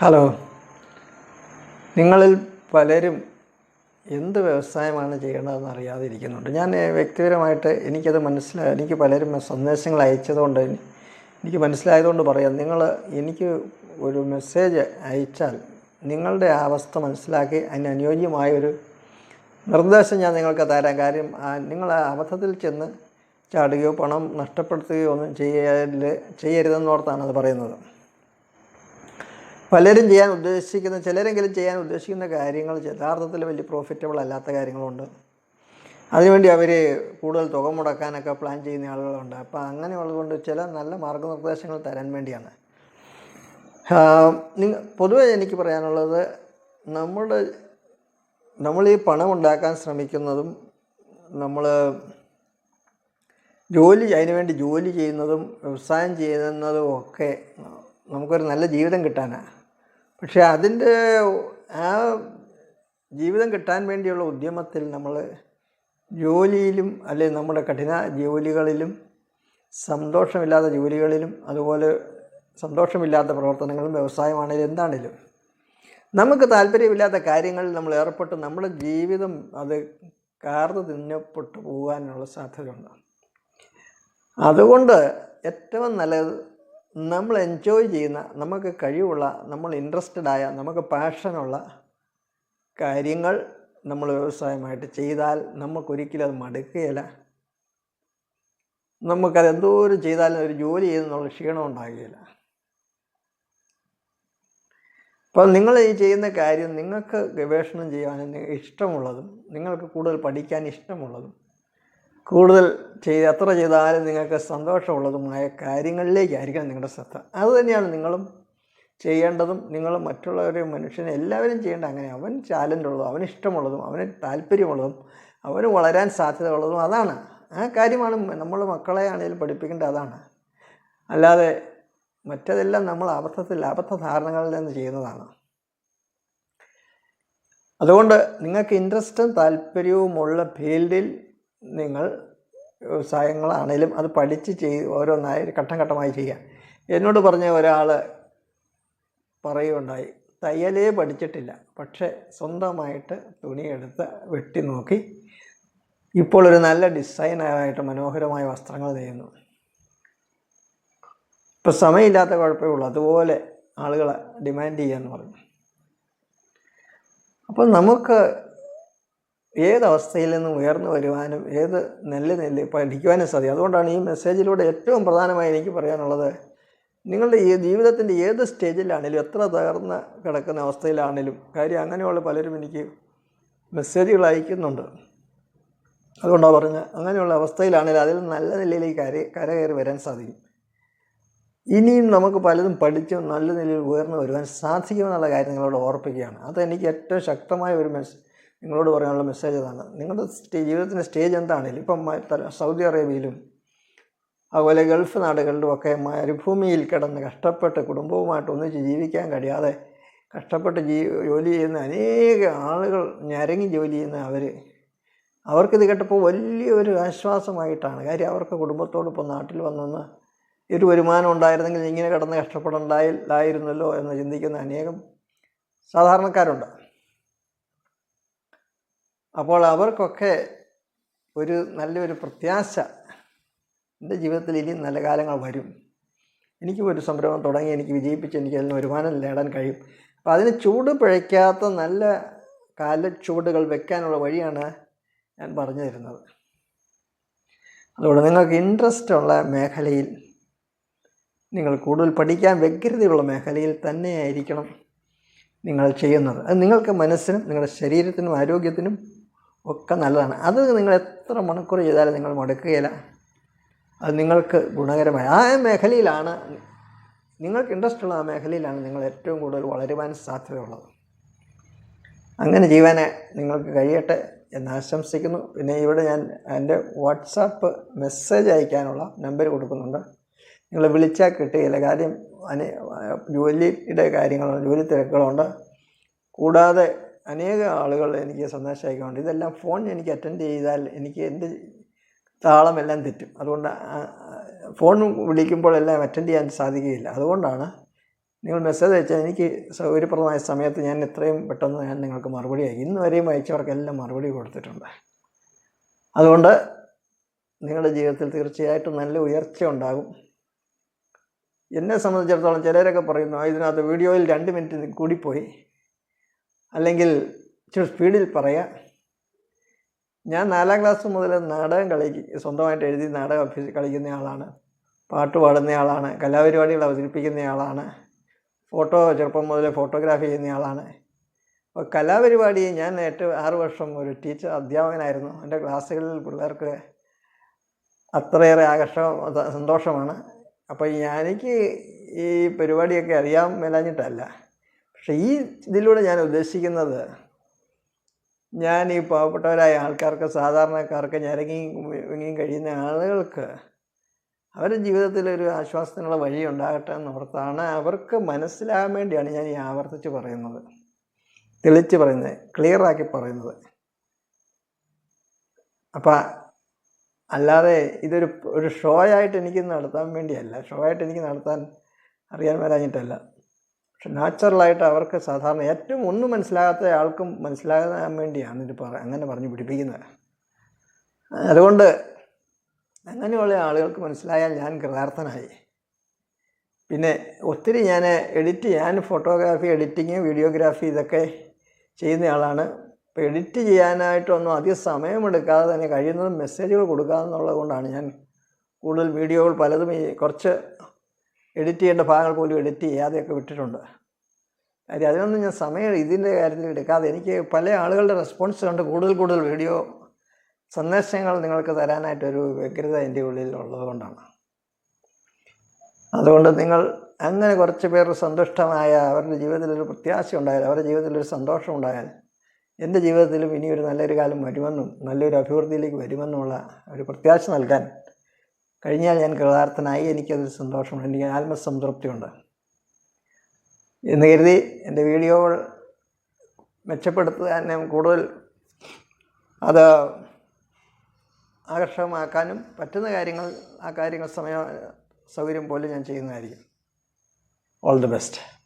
Hello. നിങ്ങളിൽ പലരും എന്ത് വ്യവസായമാണ് ചെയ്യേണ്ടതെന്ന് അറിയാതിരിക്കുന്നുണ്ട്. ഞാൻ വ്യക്തിപരമായിട്ട് എനിക്കത് മനസ്സിലായി എനിക്ക് പലരും സന്ദേശങ്ങൾ അയച്ചതുകൊണ്ട് എനിക്ക് മനസ്സിലായതുകൊണ്ട് പറയാം. നിങ്ങൾ എനിക്ക് ഒരു മെസ്സേജ് അയച്ചാൽ നിങ്ങളുടെ അവസ്ഥ മനസ്സിലാക്കി അതിന് അനുയോജ്യമായ ഒരു നിർദ്ദേശം ഞാൻ നിങ്ങൾക്ക് തരാം. കാര്യം നിങ്ങൾ അബദ്ധത്തിൽ ചെന്ന് ചാടുകയോ പണം നഷ്ടപ്പെടുത്തുകയോ ഒന്നും ചെയ്യൽ ചെയ്യരുതെന്നോർത്താണ് അത് പറയുന്നത്. പലരും ചെയ്യാൻ ഉദ്ദേശിക്കുന്ന ചിലരെങ്കിലും ചെയ്യാൻ ഉദ്ദേശിക്കുന്ന കാര്യങ്ങൾ യഥാർത്ഥത്തിൽ വലിയ പ്രോഫിറ്റബിൾ അല്ലാത്ത കാര്യങ്ങളുണ്ട്. അതിനുവേണ്ടി അവർ കൂടുതൽ തുക മുടക്കാനൊക്കെ പ്ലാൻ ചെയ്യുന്ന ആളുകളുണ്ട്. അപ്പോൾ അങ്ങനെയുള്ളതുകൊണ്ട് ചില നല്ല മാർഗനിർദ്ദേശങ്ങൾ തരാൻ വേണ്ടിയാണ്. നിങ്ങൾ പൊതുവെ എനിക്ക് പറയാനുള്ളത് നമ്മുടെ നമ്മൾ ഈ പണം ഉണ്ടാക്കാൻ ശ്രമിക്കുന്നതും നമ്മൾ ജോലി അതിനുവേണ്ടി ജോലി ചെയ്യുന്നതും വ്യവസായം ചെയ്യുന്നതും ഒക്കെ നമുക്കൊരു നല്ല ജീവിതം കിട്ടാനാണ് പക്ഷേ അതിന്റെ ആ ജീവിതം കിട്ടാൻ വേണ്ടിയുള്ള ഉദ്യമത്തിൽ നമ്മൾ ജോലിയിലും അല്ലെങ്കിൽ നമ്മുടെ കഠിന ജോലികളിലും സന്തോഷമില്ലാത്ത ജോലികളിലും അതുപോലെ സന്തോഷമില്ലാത്ത പ്രവർത്തനങ്ങളും വ്യവസായമാണെങ്കിലും എന്താണേലും നമുക്ക് താല്പര്യമില്ലാത്ത കാര്യങ്ങളിൽ നമ്മൾ ഏർപ്പെട്ട് നമ്മുടെ ജീവിതം അത് കാർന്ന് തിന്നപ്പെട്ടു പോകാനുള്ള സാധ്യതയുണ്ട്. അതുകൊണ്ട് ഏറ്റവും നല്ലത് നമ്മൾ എൻജോയ് ചെയ്യുന്ന നമുക്ക് കഴിവുള്ള നമ്മൾ ഇൻട്രസ്റ്റഡ് ആയ നമുക്ക് പാഷനുള്ള കാര്യങ്ങൾ നമ്മൾ വ്യവസായമായിട്ട് ചെയ്താൽ നമുക്കൊരിക്കലും അത് മടുക്കുകയില്ല. നമുക്കത് എന്തോരം ചെയ്താലും ഒരു ജോലി ചെയ്യുന്നുള്ള ക്ഷീണം ഉണ്ടാകുകയില്ല. അപ്പോൾ നിങ്ങൾ ഈ ചെയ്യുന്ന കാര്യം നിങ്ങൾക്ക് ഗവേഷണം ചെയ്യാൻ ഇഷ്ടമുള്ളതും നിങ്ങൾക്ക് കൂടുതൽ പഠിക്കാൻ ഇഷ്ടമുള്ളതും കൂടുതൽ ചെയ്ത് എത്ര ചെയ്താലും നിങ്ങൾക്ക് സന്തോഷമുള്ളതുമായ കാര്യങ്ങളിലേക്കായിരിക്കണം നിങ്ങളുടെ ശ്രദ്ധ. അത് തന്നെയാണ് നിങ്ങളും ചെയ്യേണ്ടതും നിങ്ങൾ മറ്റുള്ളവരെ മനുഷ്യനെ എല്ലാവരും ചെയ്യേണ്ട അങ്ങനെ അവൻ ചാലഞ്ച് ഉള്ളതും അവന് ഇഷ്ടമുള്ളതും അവന് താല്പര്യമുള്ളതും അവന് വളരാൻ സാധ്യതയുള്ളതും അതാണ്. ആ കാര്യമാണ് നമ്മൾ മക്കളെ ആണെങ്കിലും പഠിപ്പിക്കേണ്ടത് അതാണ്. അല്ലാതെ മറ്റതെല്ലാം നമ്മൾ അബദ്ധത്തിൽ അബദ്ധ ധാരണകളിൽ നിന്ന് ചെയ്യുന്നതാണ്. അതുകൊണ്ട് നിങ്ങൾക്ക് ഇൻട്രസ്റ്റും താല്പര്യവുമുള്ള ഫീൽഡിൽ നിങ്ങൾ വ്യവസായങ്ങളാണേലും അത് പഠിച്ച് ചെയ്ത് ഓരോന്നായി ഘട്ടം ഘട്ടമായി ചെയ്യാം എന്നോട് പറഞ്ഞ ഒരാൾ പറയുകയുണ്ടായി തയ്യലേ പഠിച്ചിട്ടില്ല പക്ഷേ സ്വന്തമായിട്ട് തുണിയെടുത്ത് വെട്ടി നോക്കി. ഇപ്പോൾ ഒരു നല്ല ഡിസൈനറായിട്ട് മനോഹരമായ വസ്ത്രങ്ങൾ ചെയ്യുന്നു ഇപ്പം സമയമില്ലാത്ത കുഴപ്പമേ ഉള്ളൂ അതുപോലെ ആളുകളെ ഡിമാൻഡ് ചെയ്യാന്ന് പറഞ്ഞു. അപ്പോൾ നമുക്ക് ഏതവസ്ഥയിൽ നിന്നും ഉയർന്നു വരുവാനും ഏത് നെല്ല് നെല്ല് പഠിക്കുവാനും സാധിക്കും. അതുകൊണ്ടാണ് ഈ മെസ്സേജിലൂടെ ഏറ്റവും പ്രധാനമായി എനിക്ക് പറയാനുള്ളത് നിങ്ങളുടെ ഈ ജീവിതത്തിന്റെ ഏത് സ്റ്റേജിലാണെങ്കിലും എത്ര തകർന്ന് കിടക്കുന്ന അവസ്ഥയിലാണെങ്കിലും കാര്യം അങ്ങനെയുള്ള പലരും എനിക്ക് മെസ്സേജുകൾ അയക്കുന്നുണ്ട്. അതുകൊണ്ടാണ് പറഞ്ഞത് അങ്ങനെയുള്ള അവസ്ഥയിലാണെങ്കിലും അതിൽ നല്ല നിലയിലേക്ക് കര കരകയറി വരാൻ സാധിക്കും. ഇനിയും നമുക്ക് പലതും പഠിച്ച് നല്ല നിലയിൽ ഉയർന്നു വരുവാൻ സാധിക്കുമെന്നുള്ള കാര്യം നിങ്ങളോട് ഓർപ്പിക്കുകയാണ്. അതെനിക്ക് ഏറ്റവും ശക്തമായ ഒരു മെസ് നിങ്ങളോട് പറയാനുള്ള മെസ്സേജ് അതാണ്. നിങ്ങളുടെ ജീവിതത്തിന്റെ സ്റ്റേജ് എന്താണെങ്കിലും ഇപ്പം സൗദി അറേബ്യയിലും അതുപോലെ ഗൾഫ് നാടുകളിലും ഒക്കെ മരുഭൂമിയിൽ കിടന്ന് കഷ്ടപ്പെട്ട് കുടുംബവുമായിട്ട് ഒന്നിച്ച് ജീവിക്കാൻ കഴിയാതെ കഷ്ടപ്പെട്ട് ജീ ജോലി ചെയ്യുന്ന അനേക ആളുകൾ ഞരങ്ങി ജോലി ചെയ്യുന്ന അവർ അവർക്കിത് കേട്ടപ്പോൾ വലിയൊരു ആശ്വാസമായിട്ടാണ്. കാര്യം അവർക്ക് കുടുംബത്തോടൊപ്പം നാട്ടിൽ വന്നെന്ന് ഒരു വരുമാനം ഉണ്ടായിരുന്നെങ്കിൽ ഇങ്ങനെ കിടന്ന് കഷ്ടപ്പെടണ്ടായില്ലായിരുന്നല്ലോ എന്ന് ചിന്തിക്കുന്ന അനേകം സാധാരണക്കാരുണ്ട്. അപ്പോൾ അവർക്കൊക്കെ ഒരു നല്ലൊരു പ്രത്യാശ. എന്റെ ജീവിതത്തിൽ ഇനി നല്ല കാലങ്ങൾ വരും. എനിക്കും ഒരു സംരംഭം തുടങ്ങി എനിക്ക് വിജയിപ്പിച്ച് എനിക്ക് അതിന് വരുമാനം നേടാൻ കഴിയും. അപ്പോൾ അതിന് ചൂട് പിഴയ്ക്കാത്ത നല്ല കാലച്ചുവടുകൾ വെക്കാനുള്ള വഴിയാണ് ഞാൻ പറഞ്ഞു തരുന്നത്. അതുകൊണ്ട് നിങ്ങൾക്ക് ഇൻട്രസ്റ്റ് ഉള്ള മേഖലയിൽ നിങ്ങൾ കൂടുതൽ പഠിക്കാൻ വ്യഗ്രതയുള്ള മേഖലയിൽ തന്നെയായിരിക്കണം നിങ്ങൾ ചെയ്യുന്നത്. അത് നിങ്ങൾക്ക് മനസ്സിനും നിങ്ങളുടെ ശരീരത്തിനും ആരോഗ്യത്തിനും ഒക്കെ നല്ലതാണ്. അത് നിങ്ങൾ എത്ര മണിക്കൂർ ചെയ്താലും നിങ്ങൾ മടുക്കുകയില്ല. അത് നിങ്ങൾക്ക് ഗുണകരമായ. ആ മേഖലയിലാണ് നിങ്ങൾക്ക് ഇൻട്രസ്റ്റ് ഉള്ള ആ മേഖലയിലാണ് നിങ്ങൾ ഏറ്റവും കൂടുതൽ വളരുവാൻ സാധ്യതയുള്ളത്. അങ്ങനെ ജീവനെ നിങ്ങൾക്ക് കഴിയട്ടെ എന്ന് ആശംസിക്കുന്നു. പിന്നെ ഇവിടെ ഞാൻ എന്റെ വാട്സാപ്പ് മെസ്സേജ് അയക്കാനുള്ള നമ്പർ കൊടുക്കുന്നുണ്ട്. നിങ്ങൾ വിളിച്ചാൽ കിട്ടുകയില്ല. കാര്യം ജോലിയുടെ കാര്യങ്ങളുണ്ട് ജോലി തിരക്കുകളുണ്ട്. കൂടാതെ അനേക ആളുകൾ എനിക്ക് സന്ദേശം അയക്കാറുണ്ട് ഇതെല്ലാം ഫോൺ എനിക്ക് അറ്റൻഡ് ചെയ്താൽ എനിക്ക് എന്റെ താളമെല്ലാം തെറ്റും. അതുകൊണ്ട് ഫോൺ വിളിക്കുമ്പോഴെല്ലാം അറ്റൻഡ് ചെയ്യാൻ സാധിക്കുകയില്ല. അതുകൊണ്ടാണ് നിങ്ങൾ മെസ്സേജ് അയച്ചാൽ എനിക്ക് സൗകര്യപ്രദമായ സമയത്ത് ഞാൻ എത്രയും പെട്ടെന്ന് ഞാൻ നിങ്ങൾക്ക് മറുപടി അയക്കും. ഇന്ന് വരെയും അയച്ചവർക്കെല്ലാം മറുപടി കൊടുത്തിട്ടുണ്ട്. അതുകൊണ്ട് നിങ്ങളുടെ ജീവിതത്തിൽ തീർച്ചയായിട്ടും നല്ല ഉയർച്ച ഉണ്ടാകും. എന്നെ സംബന്ധിച്ചിടത്തോളം ചിലരൊക്കെ പറയുന്നു "ആ, ഇതിനകത്ത് വീഡിയോയിൽ രണ്ട് മിനിറ്റ് കൂടിപ്പോയി. അല്ലെങ്കിൽ ഇച്ചിരി സ്പീഡിൽ പറയാം. ഞാൻ നാലാം ക്ലാസ് മുതൽ നാടകം കളിക്കും സ്വന്തമായിട്ട് എഴുതി നാടകം അഭ്യസി കളിക്കുന്ന ആളാണ്. പാട്ട് പാടുന്ന ആളാണ്. കലാപരിപാടികൾ അവതരിപ്പിക്കുന്ന ആളാണ്. ഫോട്ടോ ചെറുപ്പം മുതൽ ഫോട്ടോഗ്രാഫി ചെയ്യുന്ന ആളാണ്. അപ്പോൾ കലാപരിപാടി ഞാൻ എട്ട് ആറ് വർഷം ഒരു ടീച്ചർ അധ്യാപകനായിരുന്നു. എന്റെ ക്ലാസ്സുകളിൽ പിള്ളേർക്ക് അത്രയേറെ ആകർഷ സന്തോഷമാണ്. അപ്പോൾ എനിക്ക് ഈ പരിപാടിയൊക്കെ അറിയാൻ മേലാഞ്ഞിട്ടല്ല. പക്ഷേ ഈ ഇതിലൂടെ ഞാൻ ഉദ്ദേശിക്കുന്നത് ഞാൻ ഈ പാവപ്പെട്ടവരായ ആൾക്കാർക്ക് സാധാരണക്കാർക്ക് ഞരങ്ങി വിങ്ങിയും കഴിയുന്ന ആളുകൾക്ക് അവരുടെ ജീവിതത്തിൽ ഒരു ആശ്വാസത്തിനുള്ള വഴി ഉണ്ടാകട്ടെ എന്ന് ഓർത്താണ് അവർക്ക് മനസ്സിലാകാൻ വേണ്ടിയാണ് ഞാൻ ഈ ആവർത്തിച്ച് പറയുന്നത്. തെളിച്ച് പറയുന്നത് ക്ലിയറാക്കി പറയുന്നത്. അപ്പം അല്ലാതെ ഇതൊരു ഒരു ഷോ ആയിട്ട് എനിക്ക് നടത്താൻ വേണ്ടിയല്ല. ഷോ ആയിട്ട് എനിക്ക് നടത്താൻ അറിയാൻ വരാഞ്ഞിട്ടല്ല പക്ഷെ നാച്ചുറലായിട്ട് അവർക്ക് സാധാരണ ഏറ്റവും ഒന്നും മനസ്സിലാകാത്ത ആൾക്കും മനസ്സിലാകാൻ വേണ്ടിയാണ് ഇത് പറ അങ്ങനെ പറഞ്ഞ് പിടിപ്പിക്കുന്നത്. അതുകൊണ്ട് അങ്ങനെയുള്ള ആളുകൾക്ക് മനസ്സിലായാൽ ഞാൻ കൃതാർത്ഥനായി. പിന്നെ ഒത്തിരി ഞാൻ എഡിറ്റ് ഞാൻ ഫോട്ടോഗ്രാഫി എഡിറ്റിങ് വീഡിയോഗ്രാഫി ഇതൊക്കെ ചെയ്യുന്നയാളാണ്. ഇപ്പോൾ എഡിറ്റ് ചെയ്യാനായിട്ടൊന്നും അധികം സമയമെടുക്കാതെ തന്നെ കഴിയുന്നതും മെസ്സേജുകൾ കൊടുക്കാമെന്നുള്ളത് കൊണ്ടാണ് ഞാൻ കൂടുതൽ വീഡിയോകൾ പലതും ഈ കുറച്ച് എഡിറ്റ് ചെയ്യേണ്ട ഭാഗങ്ങൾ പോലും എഡിറ്റ് ചെയ്യാതെയൊക്കെ വിട്ടിട്ടുണ്ട്. കാര്യം അതിനൊന്നും ഞാൻ സമയം ഇതിന്റെ കാര്യത്തിൽ എടുക്കാതെ എനിക്ക് പല ആളുകളുടെ റെസ്പോൺസ് കണ്ട് കൂടുതൽ കൂടുതൽ വീഡിയോ സന്ദേശങ്ങൾ നിങ്ങൾക്ക് തരാനായിട്ടൊരു വ്യഗ്രത എന്റെ ഉള്ളിൽ ഉള്ളതുകൊണ്ടാണ് അതുകൊണ്ട് നിങ്ങൾ അങ്ങനെ കുറച്ച് പേർ സന്തുഷ്ടമായ അവരുടെ ജീവിതത്തിൽ ഒരു പ്രത്യാശ ഉണ്ടായാൽ അവരുടെ ജീവിതത്തിൽ ഒരു സന്തോഷം ഉണ്ടായാൽ എന്റെ ജീവിതത്തിലും ഇനിയൊരു നല്ലൊരു കാലം വരുമെന്നും നല്ലൊരു അഭിവൃദ്ധിയിലേക്ക് വരുമെന്നുമുള്ള ഒരു പ്രത്യാശ നൽകാൻ കഴിഞ്ഞാൽ ഞാൻ കൃതാർത്ഥനായി എനിക്കതൊരു സന്തോഷമുണ്ട്. എനിക്ക് ആത്മസംതൃപ്തിയുണ്ട്. എന്ന് കരുതി എന്റെ വീഡിയോകൾ ഞാൻ കൂടുതൽ അത് ആകർഷകമാക്കാനും പറ്റുന്ന കാര്യങ്ങൾ ആ കാര്യങ്ങൾ സമയ സൗകര്യം പോലെ ഞാൻ ചെയ്യുന്നതായിരിക്കും. All the best